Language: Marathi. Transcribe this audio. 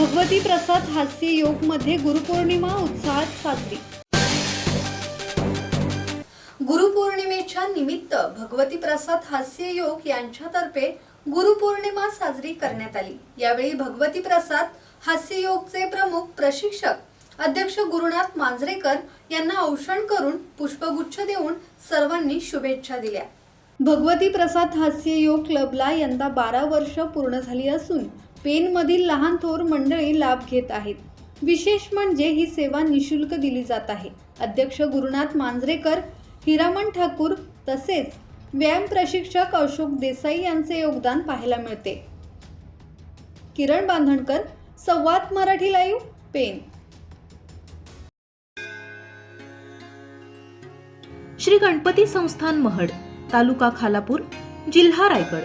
भगवती प्रसाद हास्य योगमध्ये गुरुपौर्णिमा उत्साहात साजरी. गुरुपौर्णिमेच्या निमित्त भगवती प्रसाद हास्य योग यांच्यातर्फे गुरुपौर्णिमा साजरी करण्यात आली. यावेळी भगवती प्रसाद हास्य योगचे प्रमुख प्रशिक्षक अध्यक्ष गुरुनाथ मांजरेकर यांना औषण करून पुष्पगुच्छ देऊन सर्वांनी शुभेच्छा दिल्या. भगवती प्रसाद हास्य योग क्लबला यंदा बारा वर्ष पूर्ण झाली असून पेनमधील लहान थोर मंडळी लाभ घेत आहेत. विशेष म्हणजे ही सेवा निशुल्क दिली जात आहे. अध्यक्ष गुरुनाथ मांजरेकर हिरामन ठाकूर तसेच व्यायाम प्रशिक्षक अशोक देसाई यांचे योगदान पाहायला मिळते. Kiran Bandhankar Samvad Marathi live pen. Shri Ganpati संस्थान महड तालुका खालापूर जिल्हा रायगड.